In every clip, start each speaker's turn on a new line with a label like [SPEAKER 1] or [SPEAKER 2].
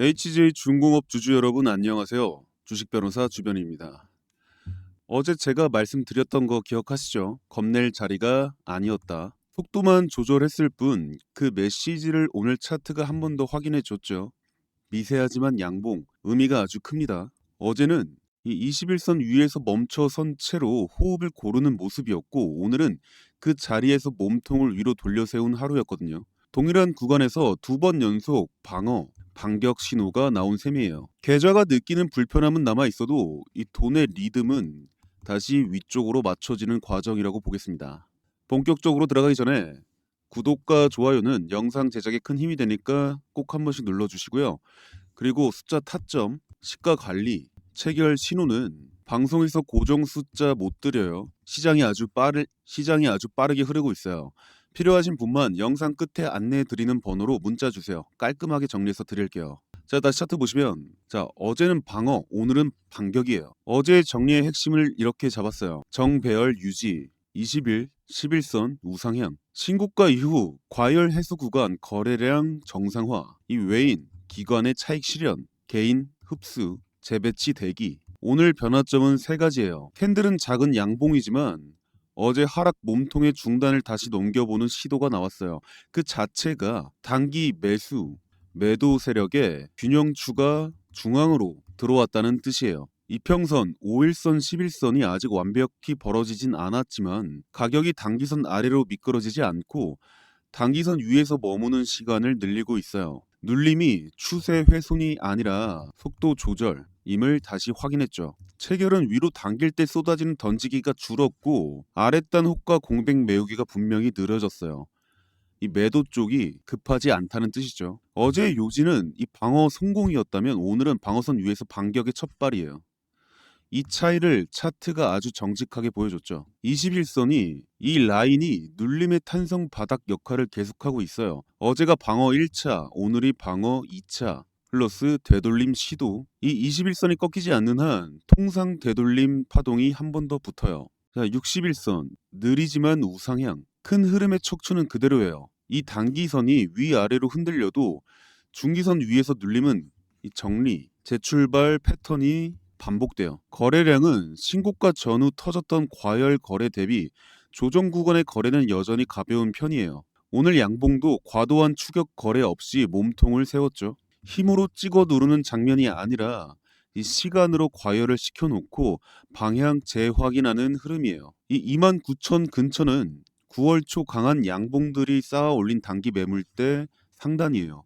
[SPEAKER 1] HJ 중공업 주주 여러분 안녕하세요. 주식 변호사 주변입니다. 어제 제가 말씀드렸던 거 기억하시죠? 겁낼 자리가 아니었다. 속도만 조절했을 뿐 그 메시지를 오늘 차트가 한 번 더 확인해 줬죠. 미세하지만 양봉 의미가 아주 큽니다. 어제는 이 21선 위에서 멈춰선 채로 호흡을 고르는 모습이었고 오늘은 그 자리에서 몸통을 위로 돌려 세운 하루였거든요. 동일한 구간에서 두 번 연속 방어, 반격 신호가 나온 셈이에요. 계좌가 느끼는 불편함은 남아 있어도 이 돈의 리듬은 다시 위쪽으로 맞춰지는 과정이라고 보겠습니다. 본격적으로 들어가기 전에 구독과 좋아요는 영상 제작에 큰 힘이 되니까 꼭 한 번씩 눌러주시고요. 그리고 숫자 타점, 시가 관리, 체결 신호는 방송에서 고정 숫자 못 드려요. 시장이 아주 빠르 시장이 아주 빠르게 흐르고 있어요. 필요하신 분만 영상 끝에 안내해 드리는 번호로 문자 주세요. 깔끔하게 정리해서 드릴게요. 자, 다시 차트 보시면 자, 어제는 방어, 오늘은 반격이에요. 어제 정리의 핵심을 이렇게 잡았어요. 정배열 유지, 20일, 11선 우상향, 신고가 이후 과열 해소 구간 거래량 정상화, 이 외인, 기관의 차익 실현, 개인 흡수, 재배치 대기. 오늘 변화점은 세 가지예요. 캔들은 작은 양봉이지만 어제 하락 몸통의 중단을 다시 넘겨보는 시도가 나왔어요. 그 자체가 단기 매수, 매도 세력의 균형추가 중앙으로 들어왔다는 뜻이에요. 이평선, 5일선, 11선이 아직 완벽히 벌어지진 않았지만 가격이 단기선 아래로 미끄러지지 않고 단기선 위에서 머무는 시간을 늘리고 있어요. 눌림이 추세 훼손이 아니라 속도 조절임을 다시 확인했죠. 체결은 위로 당길 때 쏟아지는 던지기가 줄었고 아랫단 호가 공백 메우기가 분명히 느려졌어요. 이 매도 쪽이 급하지 않다는 뜻이죠. 어제의 요지는 이 방어 성공이었다면 오늘은 방어선 위에서 반격의 첫 발이에요. 이 차이를 차트가 아주 정직하게 보여줬죠. 21선이 이 라인이 눌림의 탄성 바닥 역할을 계속하고 있어요. 어제가 방어 1차, 오늘이 방어 2차, 플러스 되돌림 시도. 이 21선이 꺾이지 않는 한 통상 되돌림 파동이 한 번 더 붙어요. 자, 61선 느리지만 우상향. 큰 흐름의 척추는 그대로예요. 이 단기선이 위아래로 흔들려도 중기선 위에서 눌림은 이 정리, 재출발 패턴이 반복돼요. 거래량은 신고가 전후 터졌던 과열 거래 대비 조정 구간의 거래는 여전히 가벼운 편이에요. 오늘 양봉도 과도한 추격 거래 없이 몸통을 세웠죠. 힘으로 찍어 누르는 장면이 아니라 이 시간으로 과열을 시켜놓고 방향 재확인하는 흐름이에요. 이 29,000 근처는 9월 초 강한 양봉들이 쌓아 올린 단기 매물대 상단이에요.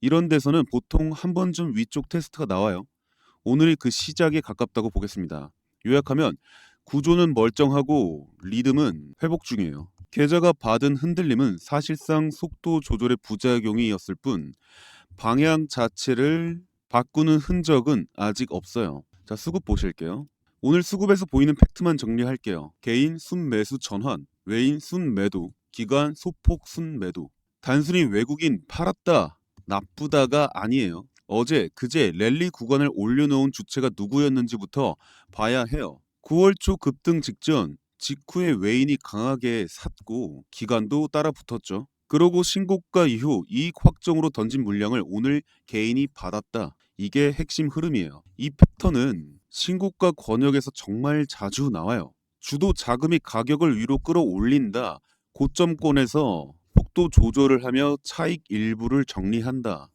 [SPEAKER 1] 이런 데서는 보통 한 번쯤 위쪽 테스트가 나와요. 오늘이 그 시작에 가깝다고 보겠습니다. 요약하면 구조는 멀쩡하고 리듬은 회복 중이에요. 계좌가 받은 흔들림은 사실상 속도 조절의 부작용이었을 뿐 방향 자체를 바꾸는 흔적은 아직 없어요. 자, 수급 보실게요. 오늘 수급에서 보이는 팩트만 정리할게요. 개인 순매수 전환, 외인 순매도, 기관 소폭 순매도. 단순히 외국인 팔았다, 나쁘다가 아니에요. 어제 그제 랠리 구간을 올려놓은 주체가 누구였는지부터 봐야 해요. 9월 초 급등 직전 직후에 외인이 강하게 샀고 기관도 따라 붙었죠. 그러고 신고가 이후 이익 확정으로 던진 물량을 오늘 개인이 받았다. 이게 핵심 흐름이에요. 이 패턴은 신고가 권역에서 정말 자주 나와요. 주도 자금이 가격을 위로 끌어올린다. 고점권에서 속도 조절을 하며 차익 일부를 정리한다.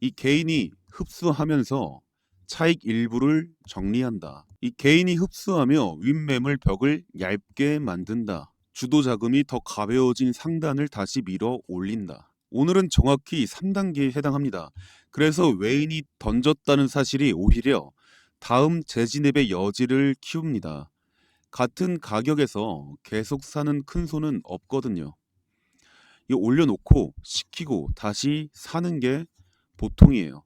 [SPEAKER 1] 이 개인이 흡수하면서 차익 일부를 정리한다. 이 개인이 흡수하며 윗매물 벽을 얇게 만든다. 주도 자금이 더 가벼워진 상단을 다시 밀어 올린다. 오늘은 정확히 3단계에 해당합니다. 그래서 외인이 던졌다는 사실이 오히려 다음 재진입의 여지를 키웁니다. 같은 가격에서 계속 사는 큰 손은 없거든요. 이 올려놓고 시키고 다시 사는 게 보통이에요.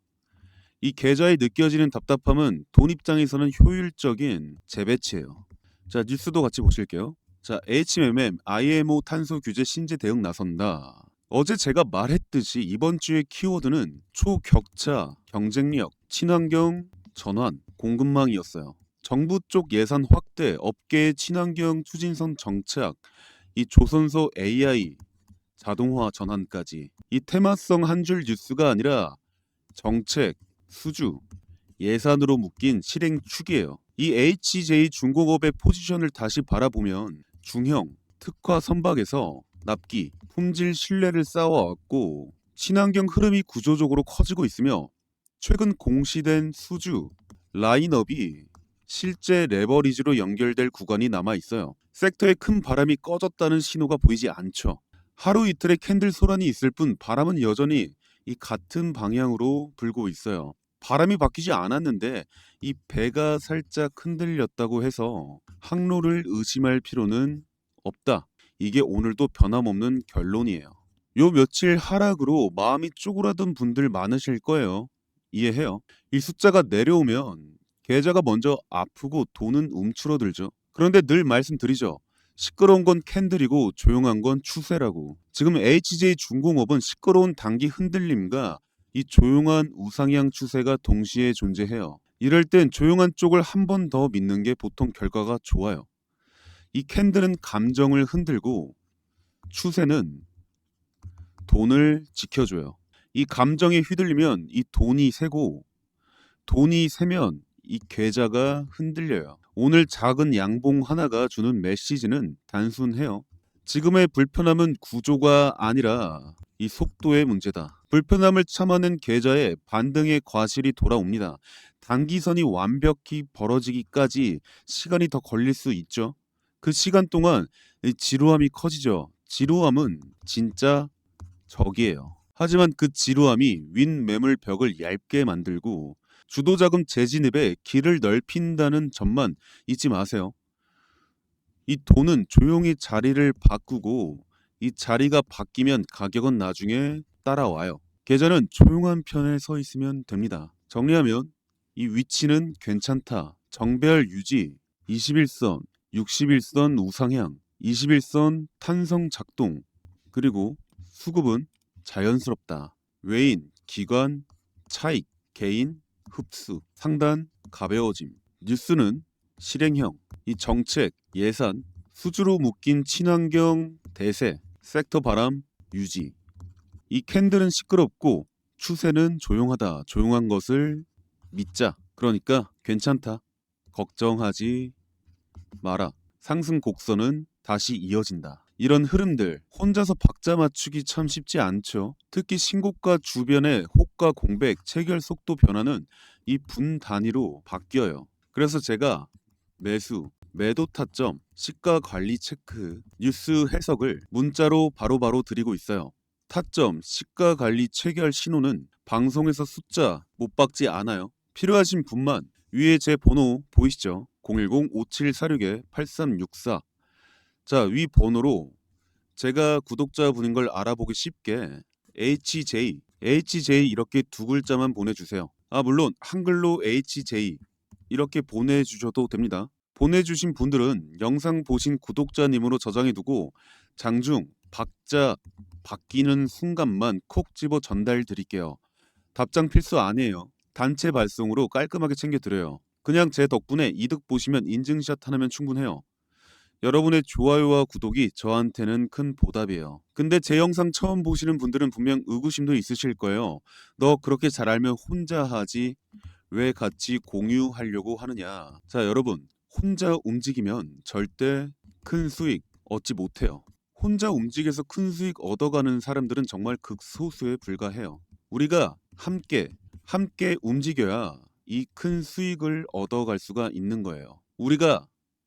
[SPEAKER 1] 이 계좌에 느껴지는 답답함은 돈 입장에서는 효율적인 재배치예요. 자 뉴스도 같이 보실게요. 자 HMM IMO 탄소 규제 신제 대응 나선다. 어제 제가 말했듯이 이번 주의 키워드는 초격차, 경쟁력, 친환경 전환, 공급망이었어요. 정부 쪽 예산 확대, 업계의 친환경 추진선 정착, 이 조선소 AI 자동화 전환까지 이 테마성 한 줄 뉴스가 아니라 정책, 수주, 예산으로 묶인 실행 축이에요. 이 HJ 중공업의 포지션을 다시 바라보면 중형, 특화 선박에서 납기, 품질 신뢰를 쌓아왔고 친환경 흐름이 구조적으로 커지고 있으며 최근 공시된 수주, 라인업이 실제 레버리지로 연결될 구간이 남아 있어요. 섹터에 큰 바람이 꺼졌다는 신호가 보이지 않죠. 하루 이틀의 캔들 소란이 있을 뿐 바람은 여전히 이 같은 방향으로 불고 있어요. 바람이 바뀌지 않았는데 이 배가 살짝 흔들렸다고 해서 항로를 의심할 필요는 없다. 이게 오늘도 변함없는 결론이에요. 요 며칠 하락으로 마음이 쪼그라든 분들 많으실 거예요. 이해해요. 이 숫자가 내려오면 계좌가 먼저 아프고 돈은 움츠러들죠. 그런데 늘 말씀드리죠. 시끄러운 건 캔들이고 조용한 건 추세라고. 지금 HJ 중공업은 시끄러운 단기 흔들림과 이 조용한 우상향 추세가 동시에 존재해요. 이럴 땐 조용한 쪽을 한 번 더 믿는 게 보통 결과가 좋아요. 이 캔들은 감정을 흔들고 추세는 돈을 지켜줘요. 이 감정에 휘둘리면 이 돈이 새고 돈이 새면 이 계좌가 흔들려요. 오늘 작은 양봉 하나가 주는 메시지는 단순해요. 지금의 불편함은 구조가 아니라 이 속도의 문제다. 불편함을 참아낸 계좌에 반등의 과실이 돌아옵니다. 단기선이 완벽히 벌어지기까지 시간이 더 걸릴 수 있죠. 그 시간 동안 이 지루함이 커지죠. 지루함은 진짜 적이에요. 하지만 그 지루함이 윈 매물 벽을 얇게 만들고 주도자금 재진입에 길을 넓힌다는 점만 잊지 마세요. 이 돈은 조용히 자리를 바꾸고 이 자리가 바뀌면 가격은 나중에 따라와요. 계좌는 조용한 편에 서 있으면 됩니다. 정리하면 이 위치는 괜찮다. 정배열 유지, 21선, 61선 우상향, 21선 탄성 작동, 그리고 수급은 자연스럽다. 외인, 기관, 차익, 개인, 흡수, 상단, 가벼워짐. 뉴스는 실행형, 이 정책, 예산, 수주로 묶인 친환경 대세, 섹터 바람, 유지. 이 캔들은 시끄럽고 추세는 조용하다. 조용한 것을 믿자. 그러니까 괜찮다. 걱정하지 마라. 상승 곡선은 다시 이어진다. 이런 흐름들 혼자서 박자 맞추기 참 쉽지 않죠. 특히 신고가 주변의 호가 공백, 체결 속도 변화는 이 분 단위로 바뀌어요. 그래서 제가 매수, 매도 타점, 시가 관리 체크, 뉴스 해석을 문자로 바로 바로 드리고 있어요. 타점, 시가 관리 체결 신호는 방송에서 숫자 못 박지 않아요. 필요하신 분만 위에 제 번호 보이시죠? 010-5746-8364 자, 위 번호로 제가 구독자분인 걸 알아보기 쉽게 HJ, HJ 이렇게 두 글자만 보내주세요. 아, 물론 한글로 HJ 이렇게 보내주셔도 됩니다. 보내주신 분들은 영상 보신 구독자님으로 저장해두고 장중, 박자 바뀌는 순간만 콕 집어 전달 드릴게요. 답장 필수 아니에요. 단체 발송으로 깔끔하게 챙겨드려요. 그냥 제 덕분에 이득 보시면 인증샷 하나면 충분해요. 여러분의 좋아요와 구독이 저한테는 큰 보답이에요. 근데 제 영상 처음 보시는 분들은 분명 의구심도 있으실 거예요. 너 그렇게 잘 알면 혼자 하지 왜 같이 공유하려고 하느냐. 자, 여러분. 혼자 움직이면 절대 큰 수익 얻지 못해요. 혼자 움직여서 큰 수익 얻어가는 사람들은 정말 극소수에 불과해요. 우리가 함께 함께 움직여야 이 큰 수익을 얻어갈 수가 있는 거예요. 우리가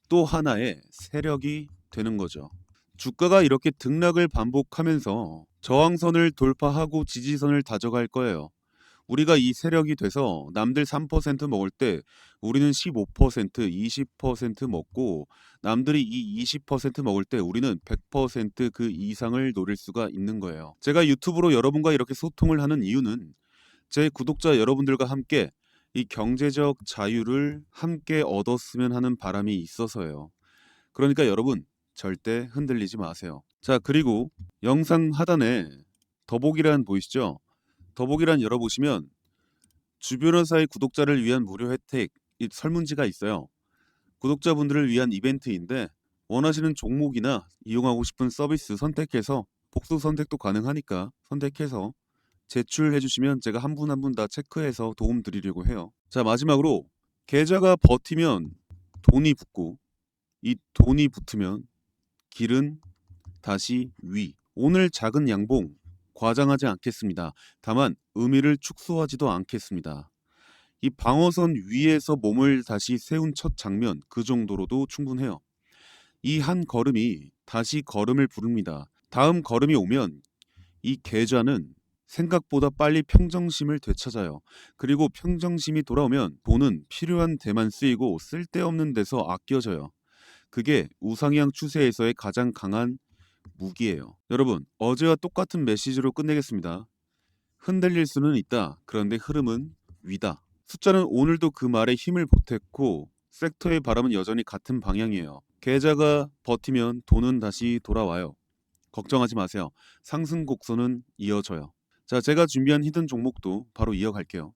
[SPEAKER 1] 또 하나의 세력이 되는 거죠. 주가가 이렇게 등락을 반복하면서 저항선을 돌파하고 지지선을 다져갈 거예요. 우리가 이 세력이 돼서 남들 3% 먹을 때 우리는 15%, 20% 먹고 남들이 이 20% 먹을 때 우리는 100%그 이상을 노릴 수가 있는 거예요. 제가 유튜브로 여러분과 이렇게 소통을 하는 이유는 제 구독자 여러분들과 함께 이 경제적 자유를 함께 얻었으면 하는 바람이 있어서요. 그러니까 여러분 절대 흔들리지 마세요. 자, 그리고 영상 하단에 더보기란 보이시죠? 더보기란 열어보시면 주변회사의 구독자를 위한 무료 혜택 이 설문지가 있어요. 구독자분들을 위한 이벤트인데 원하시는 종목이나 이용하고 싶은 서비스 선택해서 복수 선택도 가능하니까 선택해서 제출해 주시면 제가 한 분 한 분 다 체크해서 도움 드리려고 해요. 자, 마지막으로 계좌가 버티면 돈이 붙고 이 돈이 붙으면 길은 다시 위. 오늘 작은 양봉 과장하지 않겠습니다. 다만 의미를 축소하지도 않겠습니다. 이 방어선 위에서 몸을 다시 세운 첫 장면 그 정도로도 충분해요. 이 한 걸음이 다시 걸음을 부릅니다. 다음 걸음이 오면 이 계좌는 생각보다 빨리 평정심을 되찾아요. 그리고 평정심이 돌아오면 돈은 필요한 데만 쓰이고 쓸데없는 데서 아껴져요. 그게 우상향 추세에서의 가장 강한 무기예요. 여러분, 어제와 똑같은 메시지로 끝내겠습니다. 흔들릴 수는 있다. 그런데 흐름은 위다. 숫자는 오늘도 그 말에 힘을 보탰고 섹터의 바람은 여전히 같은 방향이에요. 계좌가 버티면 돈은 다시 돌아와요. 걱정하지 마세요. 상승 곡선은 이어져요. 자, 제가 준비한 히든 종목도 바로 이어갈게요.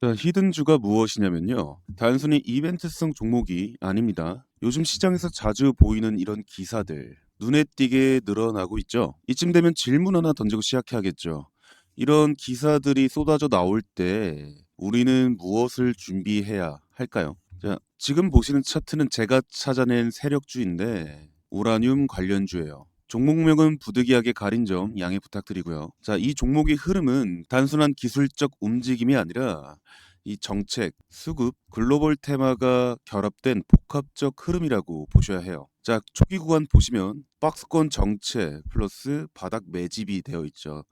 [SPEAKER 1] 자, 히든주가 무엇이냐면요. 단순히 이벤트성 종목이 아닙니다. 요즘 시장에서 자주 보이는 이런 기사들 눈에 띄게 늘어나고 있죠. 이쯤 되면 질문 하나 던지고 시작해야겠죠. 이런 기사들이 쏟아져 나올 때 우리는 무엇을 준비해야 할까요? 자, 지금 보시는 차트는 제가 찾아낸 세력주인데 우라늄 관련주예요. 종목명은 부득이하게 가린 점 양해 부탁드리고요. 자, 이 종목의 흐름은 단순한 기술적 움직임이 아니라 이 정책, 수급, 글로벌 테마가 결합된 복합적 흐름이라고 보셔야 해요. 자, 초기 구간 보시면 박스권 정체 플러스 바닥 매집이 되어 있죠.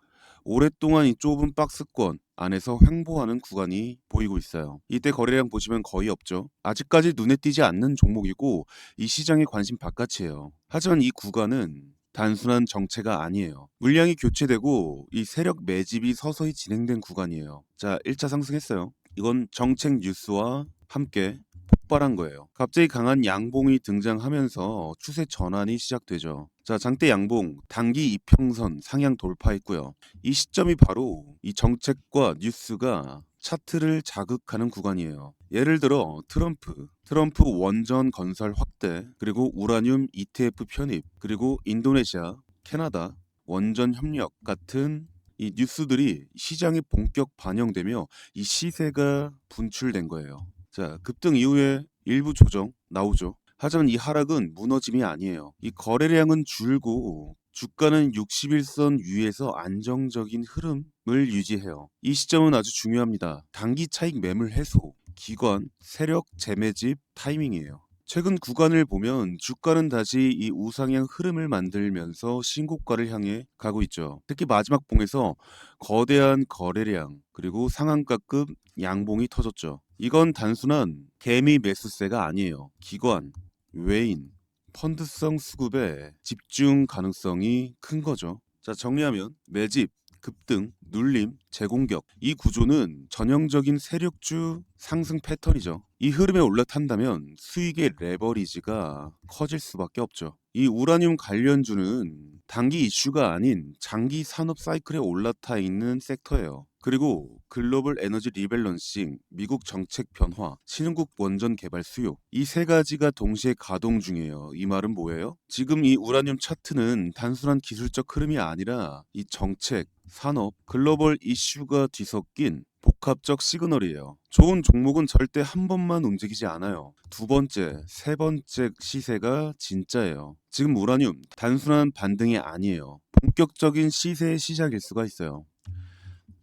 [SPEAKER 1] 오랫동안 이 좁은 박스권 안에서 횡보하는 구간이 보이고 있어요. 이때 거래량 보시면 거의 없죠. 아직까지 눈에 띄지 않는 종목이고 이 시장의 관심 바깥이에요. 하지만 이 구간은 단순한 정체가 아니에요. 물량이 교체되고 이 세력 매집이 서서히 진행된 구간이에요. 자, 1차 상승했어요. 이건 정책 뉴스와 함께 폭발한 거예요. 갑자기 강한 양봉이 등장하면서 추세 전환이 시작되죠. 자, 장대 양봉 단기 이평선 상향 돌파했고요. 이 시점이 바로 이 정책과 뉴스가 차트를 자극하는 구간이에요. 예를 들어 트럼프, 트럼프 원전 건설 확대, 그리고 우라늄 ETF 편입, 그리고 인도네시아, 캐나다 원전 협력 같은 이 뉴스들이 시장에 본격 반영되며 이 시세가 분출된 거예요. 자, 급등 이후에 일부 조정 나오죠. 하지만 이 하락은 무너짐이 아니에요. 이 거래량은 줄고 주가는 61선 위에서 안정적인 흐름을 유지해요. 이 시점은 아주 중요합니다. 단기 차익 매물 해소, 기관, 세력 재매집 타이밍이에요. 최근 구간을 보면 주가는 다시 이 우상향 흐름을 만들면서 신고가를 향해 가고 있죠. 특히 마지막 봉에서 거대한 거래량 그리고 상한가급 양봉이 터졌죠. 이건 단순한 개미 매수세가 아니에요. 기관, 외인, 펀드성 수급의 집중 가능성이 큰 거죠. 자, 정리하면 매집, 급등, 눌림, 재공격 이 구조는 전형적인 세력주 상승 패턴이죠. 이 흐름에 올라탄다면 수익의 레버리지가 커질 수밖에 없죠. 이 우라늄 관련주는 단기 이슈가 아닌 장기 산업 사이클에 올라타 있는 섹터예요. 그리고 글로벌 에너지 리밸런싱, 미국 정책 변화, 신흥국 원전 개발 수요 이 세 가지가 동시에 가동 중이에요. 이 말은 뭐예요? 지금 이 우라늄 차트는 단순한 기술적 흐름이 아니라 이 정책, 산업, 글로벌 이슈가 뒤섞인 복합적 시그널이에요. 좋은 종목은 절대 한 번만 움직이지 않아요. 두 번째, 세 번째 시세가 진짜예요. 지금 우라늄 단순한 반등이 아니에요. 본격적인 시세의 시작일 수가 있어요.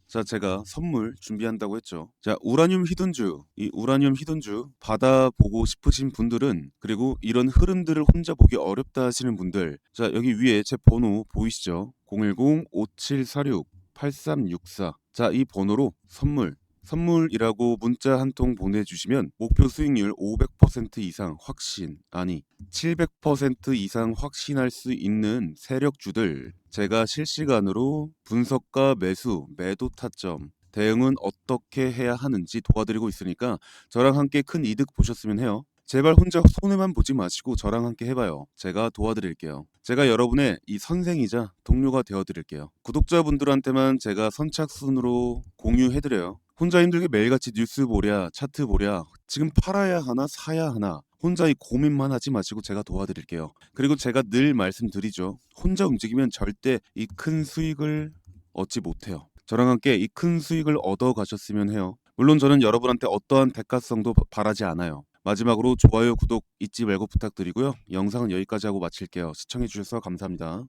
[SPEAKER 1] 자, 제가 선물 준비한다고 했죠. 자, 우라늄 히든주. 이 우라늄 히든주 받아보고 싶으신 분들은 그리고 이런 흐름들을 혼자 보기 어렵다 하시는 분들. 자, 여기 위에 제 번호 보이시죠? 010-5746-8364. 자, 이 번호로 선물 선물이라고 문자 한 통 보내주시면 목표 수익률 500% 이상 확신 아니 700% 이상 확신할 수 있는 세력주들 제가 실시간으로 분석과 매수 매도 타점 대응은 어떻게 해야 하는지 도와드리고 있으니까 저랑 함께 큰 이득 보셨으면 해요. 제발 혼자 손해만 보지 마시고 저랑 함께 해봐요. 제가 도와드릴게요. 제가 여러분의 이 선생이자 동료가 되어드릴게요. 구독자분들한테만 제가 선착순으로 공유해드려요. 혼자 힘들게 매일같이 뉴스 보랴, 차트 보랴, 지금 팔아야 하나 사야 하나 혼자 이 고민만 하지 마시고 제가 도와드릴게요. 그리고 제가 늘 말씀드리죠. 혼자 움직이면 절대 이 큰 수익을 얻지 못해요. 저랑 함께 이 큰 수익을 얻어 가셨으면 해요. 물론 저는 여러분한테 어떠한 대가성도 바- 바라지 않아요. 마지막으로 좋아요, 구독 잊지 말고 부탁드리고요. 영상은 여기까지 하고 마칠게요. 시청해주셔서 감사합니다.